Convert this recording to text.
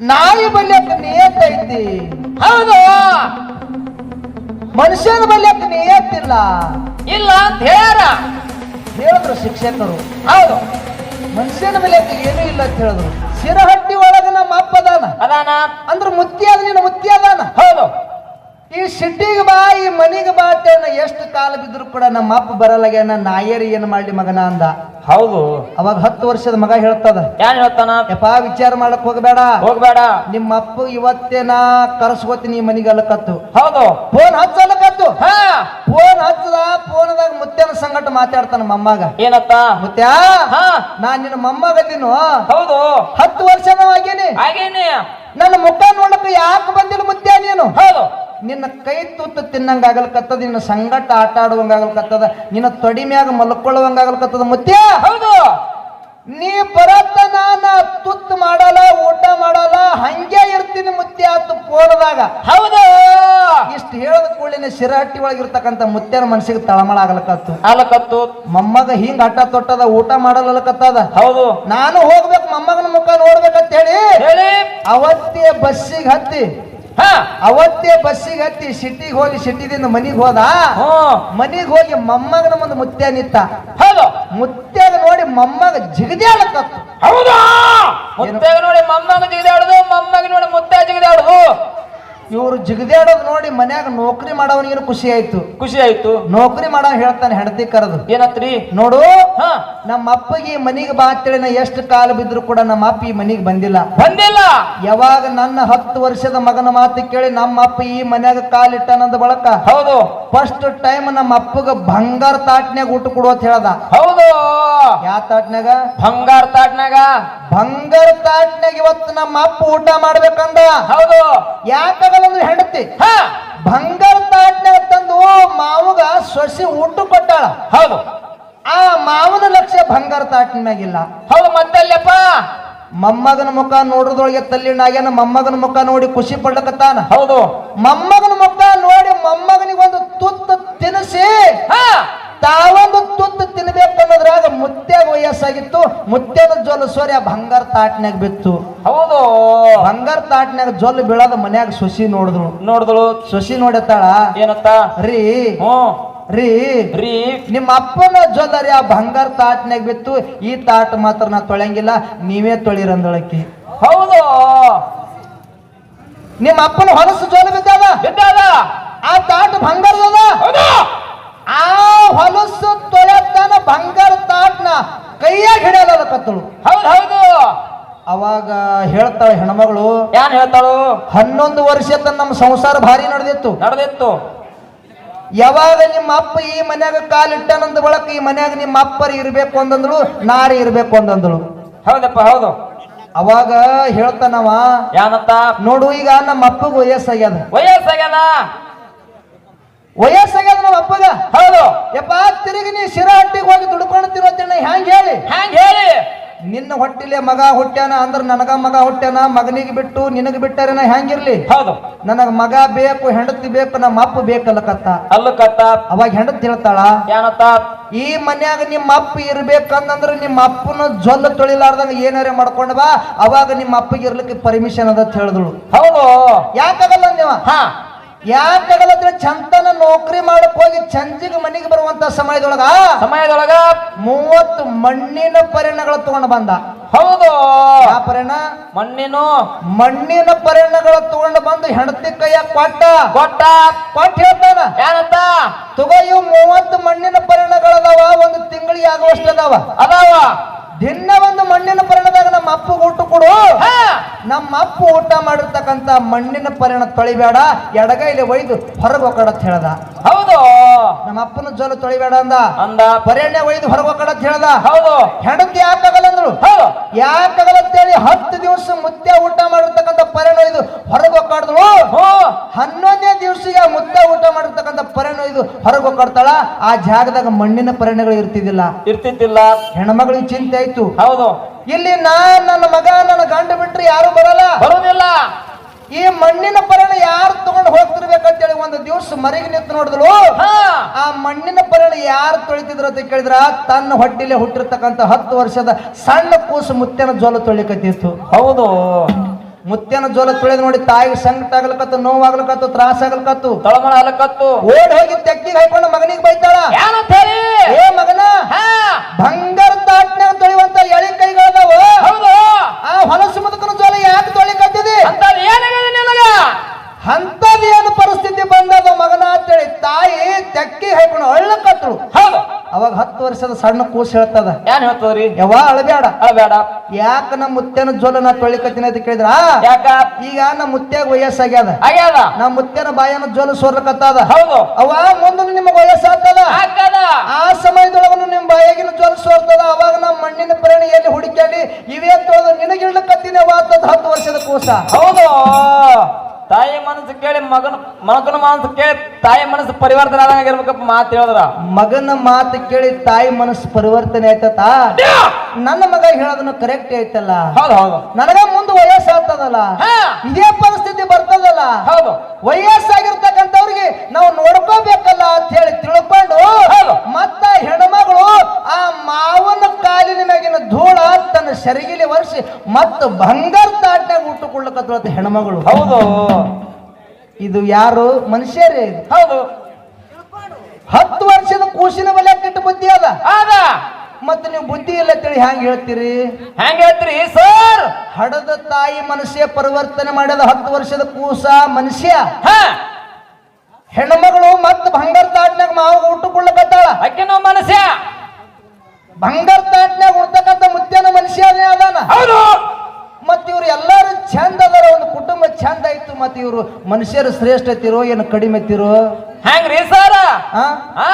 ನಾಯಿ ಬಲ್ಯಕ್ಕೆ ನಿಯತ್ ಐತಿ ಹೌದು. ಮನುಷ್ಯನ ಬಲ್ಯಕ್ಕೆ ನಿಯತ್ತಿಲ್ಲ ಇಲ್ಲ ಅಂತ ಹೇಳ ಹೇಳಿದ್ರು ಶಿಕ್ಷಕರು. ಹೌದು. ಮನುಷ್ಯನ ಬಲ್ಯಕ್ಕೆ ಏನೂ ಇಲ್ಲ ಅಂತ ಹೇಳಿದ್ರು. ಸಿರಹಟ್ಟಿ ಒಳಗ ನಮ್ಮ ಅಪ್ಪ ಅದಾನ. ಅದಾನ. ಅಂದ್ರೆ ಮುತ್ತಿ ಅದ ನಿನ್ನ ಮುತ್ತಿ ಅದಾನ. ಹೌದು. ಈ ಸಿಟ್ಟಿಗೆ ಬಾ ಈ ಮನೆಗೆ ಬಾ ಅಂತ ಎಷ್ಟು ಕಾಲ ಬಿದ್ರು ಕೂಡ ನಮ್ಮ ಅಪ್ಪ ಬರಲಾಗ್ಯಾನ ನಾಯರಿ ಏನ್ ಮಾಡ್ಲಿ ಮಗನ ಅಂದ. ಹೌದು. ಅವಾಗ ಹತ್ತು ವರ್ಷದ ಮಗ ಹೇಳ್ತದ. ಏನ್ ಹೇಳ್ತಾನ? ಯಪ್ಪ ವಿಚಾರ ಮಾಡಕ್ ಹೋಗಬೇಡ. ಹೋಗ್ಬೇಡ. ನಿಮ್ಮ ಅಪ್ಪ ಇವತ್ತೇನ ಕರ್ಸ್ಕೋತೀನಿ ಈ ಮನಿಗೆ ಅಲ್ಲಕತ್ತು ಹೌದು. ಫೋನ್ ಹಚ್ಚಲಕತ್ತು ಹಾ. ಫೋನ್ ಹಚ್ಚದ ಫೋನ್ದಾಗ ಮುತ್ಯನ ಸಂಗಟ ಮಾತಾಡ್ತಾನ ಮೊಮ್ಮಗ ಏನತ್ತ? ಮುತ್ಯ ಹಾ. ನಾ ನಿನ್ನ ಮೊಮ್ಮಗದೀನು ಹೌದು. ಹತ್ತು ವರ್ಷ ಆಗೇನಿ. ಆಗೇನಿ. ನನ್ನ ಮುಖ ನೋಡಕ್ ಯಾಕೆ ಬಂದಿಲ್ಲ ಮುತ್ಯ ನೀನು? ಹೌದು. ನಿನ್ನ ಕೈ ತುತ್ತು ತಿನ್ನಂಗ ಆಗಲ್ಕತ್ತದ ನಿನ್ನ ಸಂಗಟ ಆಟ ಆಡುವಂಗಾಗಲ್ಕತ್ತದ ನಿನ್ನ ತೊಡಿ ಮ್ಯಾಗ ಮಲ್ಕೊಳ್ಳುವಂಗ ಆಗಲ್ಕತ್ತದ ಮುತ್ಯ? ಹೌದು. ನೀ ಬರತ್ತ ನಾನ ತುತ್ತು ಮಾಡಲ್ಲ ಊಟ ಮಾಡಲ್ಲ ಹಂಗೆ ಇರ್ತೀನಿ ಮುತ್ಯ ಆತು ಫೋನದಾಗ ಹೌದು. ಇಷ್ಟು ಹೇಳದ ಕೂಡಲಿನ ಶಿರಹಟ್ಟಿ ಒಳಗಿರ್ತಕ್ಕಂಥ ಮುತ್ಯನ ಮನಸ್ಸಿಗೆ ತಳಮಳ ಆಗಲಕತ್ತು. ಆಲಕತ್ತು ಮೊಮ್ಮಗ ಹಿಂಗ ಹಠ ತೊಟ್ಟದ ಊಟ ಮಾಡಲಕತ್ತದ. ಹೌದು. ನಾನು ಹೋಗ್ಬೇಕು ಮೊಮ್ಮಗನ ಮುಖ ನೋಡ್ಬೇಕಂತ ಹೇಳಿ ಹೇಳಿ. ಅವತ್ತೇ ಬಸ್ಸಿಗೆ ಹತ್ತಿ ಅವತ್ತೇ ಬಸ್ಸಿಗೆ ಹತ್ತಿ ಸಿಟಿಗೆ ಹೋಗಿ ಸಿಟಿದಿಂದ ಮನಿಗೆ ಹೋದ? ಮನಿಗೆ ಹೋಗಿ ಮೊಮ್ಮಗನ ಮುಂದೆ ಮುತ್ತೆ ನಿತ್ತ. ಹೌದು. ಮುತ್ಯಾಗ ನೋಡಿ ಮೊಮ್ಮಗ ಜಿಗದ್ಯಾಳಕತ್ತು ಹೌದಾ? ಮುತ್ತಾಗ ನೋಡಿ ಮೊಮ್ಮಗ ಜಿಗಿದಾಡುದು ಮೊಮ್ಮಗ ನೋಡಿ ಮುತ್ತ ಜಿಗಿದಾಡುದು. ಇವ್ರು ಜಿಗದಾಡೋದು ನೋಡಿ ಮನ್ಯಾಗ ನೌಕರಿ ಮಾಡೋವನಿಗೆ ಖುಷಿ ಆಯ್ತು? ಖುಷಿ ಆಯ್ತು. ನೌಕರಿ ಮಾಡೋ ಹೇಳ್ತಾನೆ ಹೆಂಡತಿ ಕರೆದು. ಏನತ್ರಿ? ನೋಡು ಹಾ. ನಮ್ಮ ಅಪ್ಪಗೆ ಮನೆಗೆ ಮನಿಗೆ ಬಾ ನಾ ಎಷ್ಟು ಕಾಲ ಬಿದ್ರು ಕೂಡ ನಮ್ಮ ಅಪ್ಪ ಈ ಮನೆಗೆ ಬಂದಿಲ್ಲ. ಬಂದಿಲ್ಲ? ಯಾವಾಗ ನನ್ನ ಹತ್ತು ವರ್ಷದ ಮಗನ ಮಾತು ಕೇಳಿ ನಮ್ಮ ಅಪ್ಪ ಈ ಮನ್ಯಾಗ ಕಾಲಿಟ್ಟನಂದ ಬಳಕ? ಹೌದು. ಫಸ್ಟ್ ಟೈಮ್ ನಮ್ಮ ಅಪ್ಪಗ ಬಂಗಾರ ತಾಟ್ನ್ಯಾಗ ಊಟ ಕೊಡು ಅಂತ ಹೇಳ್ದ. ಹೌದು. ಯಾವ ತಾಟ್ನ್ಯಾಗ? ಬಂಗಾರ ತಾಟ್ನ್ಯಾಗ? ಬಂಗಾರ ತಾಟ್ನ್ಯಾಗ ಇವತ್ತು ನಮ್ಮ ಅಪ್ಪ ಊಟ ಮಾಡ್ಬೇಕಂದ. ಹೌದು. ಯಾಕಾಗಲ್ಲ ಅಂದ್ರೆ ಹೆಂಡತಿ? ಹಾ. ಬಂಗಾರ ತಾಟ್ನ್ಯಾಗ ತಂದು ಮಾವಗ ಸೊಸಿ ಊಟ ಕೊಟ್ಟಾಳ. ಹೌದು. ಆ ಮಾವನ ಲಕ್ಷ್ಯ ಬಂಗಾರ ತಾಟಿನ ಮ್ಯಾಗಿಲ್ಲ ಹೌದು ಮತ್ತಲ್ಲಪ್ಪ. ಮೊಮ್ಮಗನ ಮುಖ ನೋಡ್ರದೊಳಗೆ ತಲ್ಲಿನಾಗ್ಯಾನ ಮೊಮ್ಮಗನ ಮುಖ ನೋಡಿ ಖುಷಿ ಪಡ್ಲಕತ್ತಾನ? ಹೌದು. ಮೊಮ್ಮಗನ ಮುಖ ನೋಡಿ ಮೊಮ್ಮಗನಿಗೆ ಒಂದು ತುತ್ತು ತಿನ್ನಿಸಿ ತಾವೊಂದು ತುತ್ತು ತಿನ್ಬೇಕನ್ನೋದ್ರಾಗ ಮುತ್ತೆಗ ವಯಸ್ಸಾಗಿತ್ತು ಮುತ್ತೆದ ಜೊಲ್ಲು ಸೋರಿ ಆ ಬಂಗಾರ ತಾಟ್ನ್ಯಾಗ ಬಿತ್ತು. ಹೌದು. ಬಂಗಾರ ತಾಟ್ನ್ಯಾಗ ಜೊಲ್ಲು ಬೀಳೋದ ಮನ್ಯಾಗ ಸೊಸಿ ನೋಡಿದ್ರು. ನೋಡಿದ್ಳು ಸೊಸಿ ನೋಡತ್ತಾಳ? ಏನತ್ತ? ರೀ ಹ್ಮ್. ರೀ ರೀ. ನಿಮ್ಮ ಅಪ್ಪನ ಜೊಲ್ಲರಿ ಆ ಬಂಗಾರ ತಾಟ್ನಾಗ ಬಿತ್ತು ಈ ತಾಟ್ ಮಾತ್ರ ನಾ ತೊಳೆಯಂಗಿಲ್ಲ ನೀವೇ ತೊಳಿರಂದೊಳಕ್ಕೆ ಹೌದು. ನಿಮ್ಮ ಅಪ್ಪನ ಹೊಲಸು ಜೋಲ ಬಿದ್ದಾವ ಬಿದ್ದಾದ. ಆ ತಾಟ್ ಬಂಗಾರದ ಹೌದು. ಆ ಹೊಲಸು ತೊಳೆತಾನ ಬಂಗಾರ ತಾಟ್ನ ಕೈಯಾಗ ಹಿಡಿಯಲಕತ್ತಳು ಹೌದು ಹೌದು. ಅವಾಗ ಹೇಳ್ತಾಳೆ ಹೆಣ್ಮಗಳು ಯಾರು ಹೇಳ್ತಾಳು? ಹನ್ನೊಂದು ವರ್ಷ ತನ್ನ ನಮ್ಮ ಸಂಸಾರ ಭಾರಿ ನಡೆದಿತ್ತು. ನಡೆದಿತ್ತು. ಯಾವಾಗ ನಿಮ್ಮ ಅಪ್ಪ ಈ ಮನ್ಯಾಗ ಕಾಲಿಟ್ಟನಂದ ಬಳಕ ಈ ಮನ್ಯಾಗ ನಿಮ್ಮ ಅಪ್ಪರು ಇರ್ಬೇಕು ಅಂದಂದಳು ನಾರಿ ಇರ್ಬೇಕು ಅಂದಂದಳು. ಹೌದಪ್ಪ ಹೌದು. ಅವಾಗ ಹೇಳ್ತಾನವ ಯಾನತ್ತ ನೋಡು ಈಗ ನಮ್ಮ ಅಪ್ಪಗ ವಯಸ್ಸಾಗ್ಯದ. ವಯಸ್ಸಾಗ್ಯದ? ವಯಸ್ಸಾಗ್ಯದ ನಮ್ಮ ಅಪ್ಪಗ? ಹೌದು. ಯಪ್ಪ ತಿರುಗಿ ನೀ ಶಿರ ಹಟ್ಟಿಗೆ ಹೋಗಿ ದುಡ್ಕೊಂಡು ತಿಣ್ಣ ಹ್ಯಾಂಗ ಹೇಳಿ? ಹ್ಯಾಂಗ ಹೇಳಿ? ನಿನ್ನ ಹೊಟ್ಟಿಲೆ ಮಗ ಹುಟ್ಟ್ಯಾನ ಅಂದ್ರೆ ನನಗ ಮಗ ಹುಟ್ಟ್ಯಾನ ಮಗನಿಗೆ ಬಿಟ್ಟು ನಿನಗೆ ಬಿಟ್ಟಾರೇನ ಹೆಂಗಿರ್ಲಿ? ಹೌದು. ನನಗ ಮಗ ಬೇಕು ಹೆಂಡತಿ ಬೇಕು ನಮ್ಮ ಅಪ್ಪ ಬೇಕಲ್ಲಕತ್ತ ಅಲ್ಲ ಕತ್ತ. ಅವಾಗ ಹೆಂಡತಿ ಹೇಳ್ತಾಳ ಏನತ್ತ? ಈ ಮನ್ಯಾಗ ನಿಮ್ಮ ಅಪ್ಪ ಇರ್ಬೇಕಂದ್ರೆ ನಿಮ್ಮ ಅಪ್ಪನ ಜೊಲ್ಲ ತೊಳಿಲಾರ್ದಂಗ ಏನಾರೇ ಮಾಡ್ಕೊಂಡ್ ಬಾ. ಅವಾಗ ನಿಮ್ಮ ಅಪ್ಪಗೆ ಇರ್ಲಿಕ್ಕೆ ಪರ್ಮಿಷನ್ ಅದ ಹೇಳಿದಳು. ಹೌದು. ಯಾಕಾಗಲ್ಲ ನೀವ ಹಾ. ಅಂದ್ರೆ ಚಂತನ ನೌಕರಿ ಮಾಡಕ್ ಹೋಗಿ ಚಂಚಿಗೆ ಮನೆಗೆ ಬರುವಂತ ಸಮಯದೊಳಗ ಸಮಯದೊಳಗ ಮೂವತ್ತು ಮಣ್ಣಿನ ಪರಿಣಗಳು ತಗೊಂಡು ಬಂದ. ಹೌದು. ಆ ಪರಿಣ ಮಣ್ಣಿನ ಮಣ್ಣಿನ ಪರಿಣಗಳು ತಗೊಂಡು ಬಂದು ಹೆಂಡತಿ ಕೈಯ ಕೊಟ್ಟ. ಕೊಟ್ಟ. ಕೊಟ್ಟ ಹೇಳ್ತಾನ? ಏನಂತ ತಗೋ ಇವು ಮೂವತ್ತು ಮಣ್ಣಿನ ಪರಿಣಗಳದಾವ ಒಂದು ತಿಂಗಳಿಗೆ ಆಗುವಷ್ಟು ಅದಾವ. ಅದಾವ. ದಿನ ಒಂದು ಮಣ್ಣಿನ ಪರಿಣದಾಗ ನಮ್ಮ ಅಪ್ಪ ಊಟ ಕೊಡು. ನಮ್ಮ ಅಪ್ಪ ಊಟ ಮಾಡಿರ್ತಕ್ಕಂತ ಮಣ್ಣಿನ ಪರಿಣ ತೊಳಿಬೇಡ ಎಡಗೈಲಿ ಒಯ್ದು ಹೊರಗೋಕಡ ಅಂತ ಹೇಳ್ದ. ಹೌದು. ನಮ್ಮ ಅಪ್ಪನ ಜೋಲು ತೊಳಿಬೇಡ ಅಂದ. ಅಂದ. ಪರಿಣ್ಯ ಒಯ್ದು ಹೊರಗೋಕಡ ಅಂತ ಹೇಳ್ದ. ಹೌದು. ಹೆಂಡತಿ ಯಾಕಾಗಲ್ಲ ಅಂದ್ರು. ಯಾಕಾಗಲ್ಲ ಅಂತೇಳಿ ಹತ್ತು ದಿವಸ ಮುತ್ಯ ಊಟ ಮಾಡಿರ್ತಕ್ಕಂಥ ಪರಿಣ ಇದು ಹೊರಗೆ ಹೋಗಾಡಿದ್ರು ಹ್ಞೂ ಹನ್ನೊಂದನೇ ದಿವಸಿಗೆ ಮುತ್ತ ಊಟ ಮಾಡಿರ್ತಕ್ಕಂಥ ಇದು ಹೊರಗೆ ಹೋಗ್ತಾಳ ಆ ಜಾಗದಾಗ ಮಣ್ಣಿನ ಪರಿಣಗಳು ಇರ್ತಿದ್ದಿಲ್ಲ. ಇರ್ತಿದ್ದಿಲ್ಲ. ಹೆಣ್ಮಗಳಿಗೆ ಚಿಂತೆ ಆಯ್ತು. ಹೌದು. ಇಲ್ಲಿ ನಾ ನನ್ನ ಮಗ ನನ್ನ ಗಂಡ ಬಿಟ್ರೆ ಯಾರು ಬರಲ್ಲ. ಬರೋದಿಲ್ಲ. ಈ ಮಣ್ಣಿನ ಪರಿಣ ಯಾರು ತಗೊಂಡು ಹೋಗ್ತಿರ್ಬೇಕಂತೇಳಿ ಒಂದು ದಿವಸ ಮರಿಗೆ ನಿಂತು ನೋಡಿದ್ರು ಆ ಮಣ್ಣಿನ ಪರಿಣ ಯಾರು ತೊಳಿತಿದ್ರು ಅಂತ ಕೇಳಿದ್ರ? ತನ್ನ ಹೊಟ್ಟಿಲೆ ಹುಟ್ಟಿರ್ತಕ್ಕಂಥ ಹತ್ತು ವರ್ಷದ ಸಣ್ಣ ಕೂಸು ಮುತ್ತಿನ ಜೋಲ ತೊಳಿಕತ್ತಿತ್ತು ಹೌದು. ಮುತ್ಯನ ಜೋಲ ತುಳಿದ್ ನೋಡಿ ತಾಯಿಗೆ ಸಂಕಟ ಆಗ್ಲಕತ್ತು ನೋವಾಗ್ಲಕತ್ತು ತ್ರಾಸ ಆಗ್ಲಕತ್ತು. ತಳಮಳ ಆಗ್ಲಕತ್ತು. ಓಡ್ ಹೋಗಿ ತೆಕ್ಕಿಗೆ ಹಾಕೊಂಡು ಮಗನಿಗೆ ಬೈತಾಳ. ಏನಂತ ಹೇಳಿ? ಏ ಮಗನ? ಹಾ ಬಂಗಾರ ತಾಟ್ನ್ಯಾಗ ತೊಳಿವಂತ ಎಳಿ ಕೈಗಳದಾವ ಹೌದು ಆ ಹೊಲಸು ಮುದುಕನ ಜೋಲ ಯಾಕೆ ತೊಳಿಕತ್ತಿದಿ ಅಂತ ಏನಾಗಿದೆ ನಿನಗ ಅಂತದೇನು ಪರಿಸ್ಥಿತಿ ಬಂದದ ಮಗನ ಅಂತೇಳಿ ತಾಯಿ ತೆಕ್ಕಿ ಹಾಕೊಂಡು ಅಳ್ಳಕತ್ರು ಹೌದು ಅವಾಗ ಹತ್ತು ವರ್ಷದ ಸಣ್ಣ ಕೂಸು ಹೇಳ್ತದ. ಏನ್ ಹೇಳ್ತದ್ರಿ? ಯಾವ ಅಳಬೇಡ ಅಳಬೇಡ ಯಾಕ ನಮ್ಮ ಮುತ್ತೇನ ಜೋಲ ನಾ ತೊಳಿಕತ್ತೀನಿ ಅಂತ ಕೇಳಿದ್ರ? ಯಾಕ? ಈಗ ನಮ್ಮ ಮುತ್ಯಾಗ ವಯಸ್ಸಾಗ್ಯದ. ಆಗ್ಯಾದ? ನಮ್ಮ ಮುತ್ತೇನ ಬಾಯನ ಜೋಲ ಸೋರ್ಲಕತ್ತದ. ಹೌದು. ಅವ ಮುಂದೆ ನಿಮಗೆ ವಯಸ್ಸಾಗ್ತದ ಆ ಸಮಯದೊಳಗನು ನಿಮ್ಮ ಬಾಯಾಗಿನ ಜೋಲ ಸೋರ್ತದ. ಅವಾಗ ನಮ್ಮ ಮಣ್ಣಿನ ಪ್ರೇಣಿಯಲ್ಲಿ ಹುಡುಕ್ಯಾಡಿ ಇವೇ ತೊಳೆದು ನಿನಗಿಡ್ಲಕತ್ತೀನಿ ವಾತದ ಹತ್ತು ವರ್ಷದ ಕೂಸ. ಹೌದು. ತಾಯಿ ಮನಸ್ಸು ಕೇಳಿ ಮಗನ ಮಗನ ಮನಸ್ಸು ಕೇಳಿ ತಾಯಿ ಮನಸ್ಸು ಪರಿವರ್ತನೆ ಆದಂಗ ಇರ್ಬೇಕಪ್ಪ ಮಾತು ಹೇಳಿದ್ರ. ಮಗನ ಮಾತು ಕೇಳಿ ತಾಯಿ ಮನಸ್ಸು ಪರಿವರ್ತನೆ ಆಯ್ತತ? ನನ್ನ ಮಗ ಹೇಳೋದನ್ನ ಕರೆಕ್ಟ್ ಐತಲ್ಲ? ಹೌದು ಹೌದು. ನನಗ ಮುಂದೆ ವಯಸ್ಸಾಗ್ತದಲ್ಲ ಹಾ! ಇದೇ ಪರಿಸ್ಥಿತಿ ಬರ್ತದಲ್ಲ? ಹೌದು. ವಯಸ್ಸಾಗಿರ್ತಕ್ಕಂಥವ್ರಿಗೆ ನಾವು ನೋಡ್ಕೋಬೇಕಲ್ಲ ಅಂತ ಹೇಳಿ ತಿಳ್ಕೊಂಡು. ಮತ್ತ ಹೆಣ್ಮಗಳು ಆ ಮಾವನ ಕಾಲಿನ ಮ್ಯಾಗಿನ ಧೂಳ ತನ್ನ ಸೆರಗಿಲಿ ವರ್ಷಿ ಮತ್ತು ಬಂಗಾರ ತಾಟ್ನಾಗ ಹುಟ್ಟುಕೊಳ್ಳಕತ್ತ ಹೆಣ್ಮಗಳು. ಹೌದು. ಇದು ಯಾರು? ಮನುಷ್ಯರೇ ಹೌದು. ಹತ್ತು ವರ್ಷದ ಕೂಸಿನ ಬಲೆ ಕೆಟ್ಟ ಬುದ್ಧಿ ಅದ ಆದ ಮತ್ತೆ ನೀವು ಬುದ್ಧಿ ಇಲ್ಲ ತಿಳಿ ಹ್ಯಾಂಗ ಹೇಳ್ತೀರಿ? ಹ್ಯಾಂಗ ಹೇಳ್ತೀರಿ? ಸರ್! ಹಡದ ತಾಯಿ ಮನುಷ್ಯ ಪರಿವರ್ತನೆ ಮಾಡಿದ ಹತ್ತು ವರ್ಷದ ಕೂಸ ಮನುಷ್ಯ. ಹಾ. ಹೆಣ್ಮಗಳು ಮತ್ ಬಂಗಾರ ತಾಟ್ನಾಗ ಮಾವ ಉಟ್ಟುಕೊಳ್ಳಕತ್ತಾಳ. ಅಕ್ಕಿನೂ ಮನುಷ್ಯ. ಬಂಗಾರ ತಾಟ್ನಾಗ ಉಡ್ತಕ್ಕಂಥ ಮುತ್ಯನ ಮನುಷ್ಯ ಅದಾನ. ಹೌದು. ಎಲ್ಲಾರು ಚಂದ ಅದರ ಒಂದು ಕುಟುಂಬ ಚಂದ ಆಯ್ತು ಮತ್ತೆ ಇವರು ಮನುಷ್ಯರು ಶ್ರೇಷ್ಠ ಐತಿರೋ ಏನು ಕಡಿಮೆ ಐತಿರೋ ಹೆಂಗ್ರಿ ಸರ್? ಹಾ.